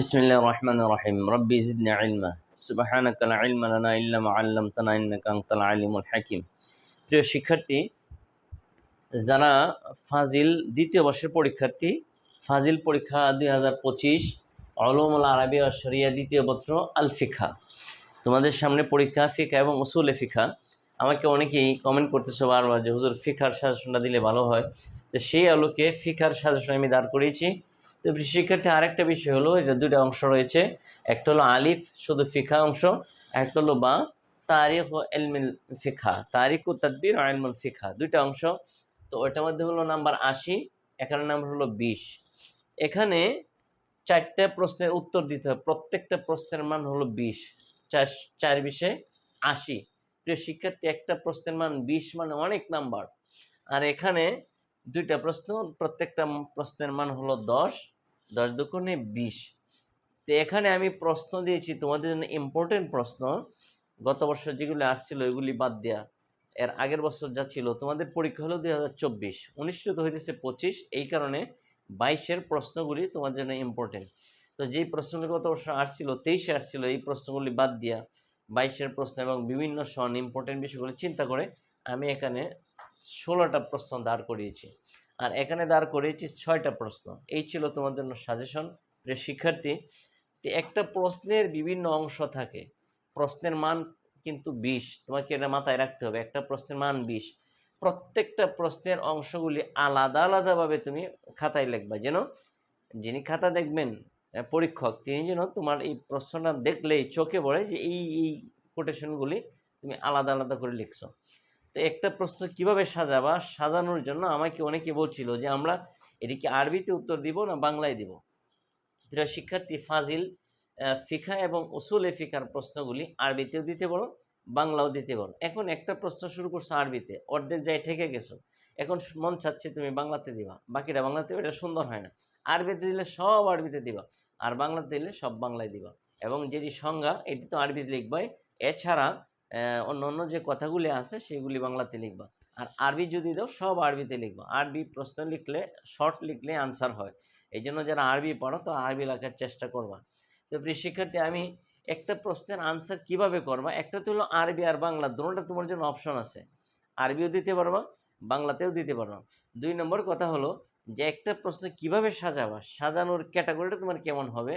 بسم الله الرحمن রহিম ربي জিদনি علما سبحانك لا علم لنا الا ما علمتنا انك انت العليم الحكيم প্রিয় শিক্ষার্থী, যারা ফাজিল দ্বিতীয় বর্ষের পরীক্ষার্থী, ফাজিল পরীক্ষা দুই হাজার পঁচিশ আরবি ও শরিয়া দ্বিতীয় পত্র আল ফিখা তোমাদের সামনে পরীক্ষা ফিখা এবং উসুলে ফিখা আমাকে অনেকেই কমেন্ট করতেছে বারবার যে, হুজুর ফিখার সাজেশনটা দিলে ভালো হয়? তো সেই আলোকে ফিখার সাজেশন আমি দাঁড় করিয়েছি। তো শিক্ষার্থী, আরেকটা বিষয় হলো এটা দুটো অংশ রয়েছে। একটা হলো আলিফ, শুধু ফিখা অংশ একটা হলো বা, তারিখ ও এলমিল ফিখা তারিখ ও তাদবির ও এলমুল ফিখা দুইটা অংশ। তো ওটার মধ্যে হলো নাম্বার আশি, এখানে নাম্বার হলো বিশ। এখানে চারটে প্রশ্নের উত্তর দিতে হবে, প্রত্যেকটা প্রশ্নের মান হলো বিশ। চার চার বিশে আশি। প্রিয় শিক্ষার্থী, একটা প্রশ্নের মান বিশ মানে অনেক নাম্বার। আর এখানে দুইটা প্রশ্ন, প্রত্যেকটা প্রশ্নের মান হলো দশ দশ দুগুণে বিশ। তো এখানে আমি প্রশ্ন দিয়েছি, তোমাদের জন্য ইম্পর্টেন্ট প্রশ্ন। গত বছর যেগুলি আসছিল, ওইগুলি বাদ দেওয়া এর আগের বছর যা ছিল, তোমাদের পরীক্ষা হলো দুই হাজার চব্বিশ। উনিশশো তো হইতেছে পঁচিশ, এই কারণে বাইশের প্রশ্নগুলি তোমাদের জন্য ইম্পর্টেন্ট তো যেই প্রশ্নগুলি গত বছর আসছিল, তেইশে আসছিল, এই প্রশ্নগুলি বাদ দিয়া বাইশের প্রশ্ন এবং বিভিন্ন সন ইম্পর্টেন্ট বিষয়গুলি চিন্তা করে আমি এখানে ষোলোটা প্রশ্ন দাঁড় করিয়েছি। আর এখানে দাঁড় করিয়েছি ছয়টা প্রশ্ন। এই ছিল তোমার জন্য সাজেশন প্রিয় শিক্ষার্থী একটা প্রশ্নের বিভিন্ন অংশ থাকে, প্রশ্নের মান কিন্তু বিশ। তোমাকে এটা মাথায় রাখতে হবে, একটা প্রশ্নের মান বিশ। প্রত্যেকটা প্রশ্নের অংশগুলি আলাদা আলাদাভাবে তুমি খাতায় লিখবা। যেন যিনি খাতা দেখবেন পরীক্ষক, তিনি যেন তোমার এই প্রশ্নটা দেখলেই চোখে পড়ে যে এই এই কোটেশনগুলি তুমি আলাদা আলাদা করে লিখছো। তো একটা প্রশ্ন কীভাবে সাজাবা? সাজানোর জন্য আমাকে অনেকে বলছিল যে, আমরা এটিকে আরবিতে উত্তর দিব না বাংলায় দিব? প্রিয় শিক্ষার্থী ফাজিল ফিখা এবং উসুলে ফিকার প্রশ্নগুলি আরবিতেও দিতে পারো, বাংলাও দিতে পারো। এখন একটা প্রশ্ন শুরু করছ আরবিতে, অর্ধেক যাই ঠেকে গেছো। এখন মন চাচ্ছে তুমি বাংলাতে দিবা, বাকিটা বাংলাতে এটা সুন্দর হয় না। আরবিতে দিলে সব আরবিতে দিবা, আর বাংলাতে দিলে সব বাংলায় দিবা। এবং যেটি সংজ্ঞা, এটি তো আরবিতে লিখবাই। এছাড়া অন্য অন্য যে কথাগুলি আছে সেগুলি বাংলাতে লিখবা। আর আরবি যদি দাও, সব আরবিতে লিখবা। আরবি প্রশ্ন লিখলে, শর্ট লিখলে আনসার হয়। এই জন্য যারা আরবি পড়ো তো আরবি লেখার চেষ্টা করবা। তো প্রিয় শিক্ষার্থী, আমি একটা প্রশ্নের আনসার কীভাবে করবা? একটা তো হলো আরবি আর বাংলা, দুটোটা তোমার জন্য অপশন আছে। আরবিও দিতে পারবা, বাংলাতেও দিতে পারবা। দুই নম্বর কথা হলো যে, একটা প্রশ্ন কীভাবে সাজাবা? সাজানোর ক্যাটাগরিটা তোমার কেমন হবে?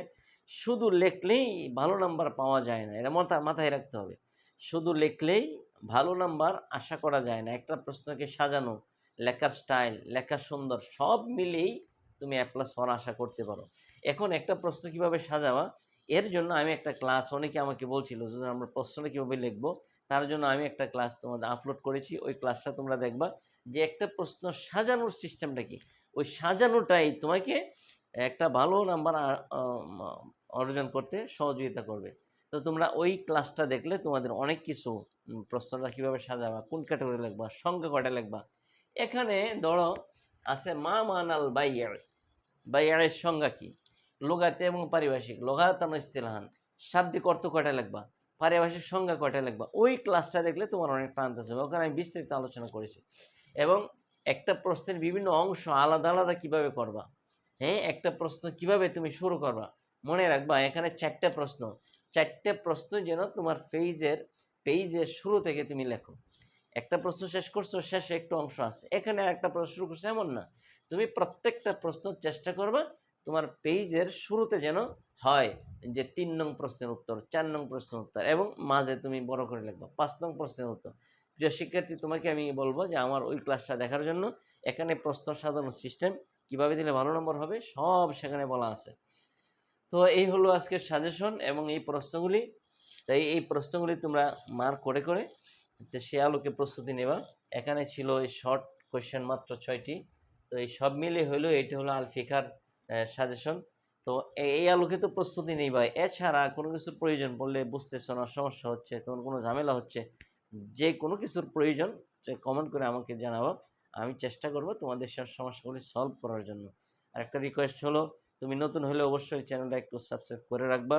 শুধু লেখলেই ভালো নাম্বার পাওয়া যায় না। এটা মাথা, মাথায় রাখতে হবে। শুধু লিখলেই ভালো নাম্বার আশা করা যায় না। একটা প্রশ্নকে সাজানো, লেখার স্টাইল লেখা সুন্দর, সব মিলেই তুমি এ প্লাস হওয়ার আশা করতে পারো। এখন একটা প্রশ্ন কীভাবে সাজাবা? এর জন্য আমি একটা ক্লাস, অনেকে আমাকে বলছিল যে, আমরা প্রশ্নটা কীভাবে লিখব? তার জন্য আমি একটা ক্লাস তোমাদের আপলোড করেছি। ওই ক্লাসটা তোমরা দেখবা যে, একটা প্রশ্ন সাজানোর সিস্টেমটা কি? ওই সাজানোটাই তোমাকে একটা ভালো নাম্বার অর্জন করতে সহযোগিতা করবে। তো তোমরা ওই ক্লাসটা দেখলে তোমাদের অনেক কিছু প্রশ্নটা কীভাবে সাজাবা, কোন ক্যাটাগরি লিখবা, সংখ্যা কয়টা লিখবা। এখানে ধরো আছে মা মানাল বাইয়ার, বাইয়ারের সংজ্ঞা কি? লোগাতে এবং পারিভাষিক লোগাতান ইস্তিলাহান? শাব্দিক অর্থ কয়টা লিখবা? পারিভাষিক সংজ্ঞা কয়টা লিখবা? ওই ক্লাসটা দেখলে তোমার অনেক প্রান্ত আছে, ওখানে আমি বিস্তারিত আলোচনা করেছি। এবং একটা প্রশ্নের বিভিন্ন অংশ আলাদা আলাদা কীভাবে করবা? হ্যাঁ একটা প্রশ্ন কীভাবে তুমি শুরু করবা? মনে রাখবা, এখানে চারটে প্রশ্ন। চারটে প্রশ্ন যেন তোমার পেজের পেইজের শুরু থেকে তুমি লেখো। একটা প্রশ্ন শেষ করছ, শেষে একটু অংশ আছে। এখানে একটা প্রশ্ন শুরু করছ, এমন না। তুমি প্রত্যেকটা প্রশ্ন চেষ্টা করবে, তোমার পেইজের শুরুতে যেন হয় যে তিন নং প্রশ্নের উত্তর, চার নং প্রশ্নের উত্তর এবং মাঝে তুমি বড় করে লিখবা, পাঁচ নং প্রশ্নের উত্তর। প্রিয় শিক্ষার্থী, তোমাকে আমি বলব যে আমার ওই ক্লাসটা দেখার জন্য এখানে প্রশ্ন সাধারণ সিস্টেম কীভাবে দিলে ভালো নম্বর হবে, সব সেখানে বলা আছে। তো এই হলো আজকের সাজেশন এবং এই প্রশ্নগুলি। তাই এই প্রশ্নগুলি তোমরা মার্ক করে করে সে আলোকে প্রস্তুতি নেবা। এখানে ছিল এই শর্ট কোয়েশ্চেন মাত্র ছয়টি। তো এই সব মিলে হলো এটি হলো আলফিকার সাজেশন তো এই আলোকে তো প্রস্তুতি নেই ভাই এছাড়া কোনো কিছুর প্রয়োজন পড়লে বুঝতেছো না, সমস্যা হচ্ছে, তোমার কোনো ঝামেলা হচ্ছে, যে কোনো কিছুর প্রয়োজন কমেন্ট করে আমাকে জানাব। আমি চেষ্টা করব তোমাদের সব সমস্যাগুলি সলভ করার জন্য। আর একটা রিকোয়েস্ট হলো তুমি নতুন হলে অবশ্যই চ্যানেলটা একটু সাবস্ক্রাইব করে রাখবা।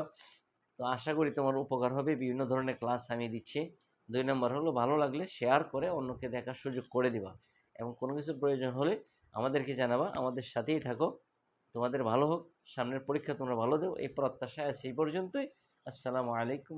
তো আশা করি তোমার উপকার হবে। বিভিন্ন ধরনের ক্লাস আমি দিচ্ছি। দুই নম্বর হলো, ভালো লাগলে শেয়ার করে অন্যকে দেখার সুযোগ করে দিবা। এবং কোনো কিছু প্রয়োজন হলে আমাদেরকে জানাবা। আমাদের সাথেই থাকো। তোমাদের ভালো হোক। সামনের পরীক্ষা তোমরা ভালো দেও। এই প্রত্যাশায় আছে এই পর্যন্তই। আসসালামু আলাইকুম।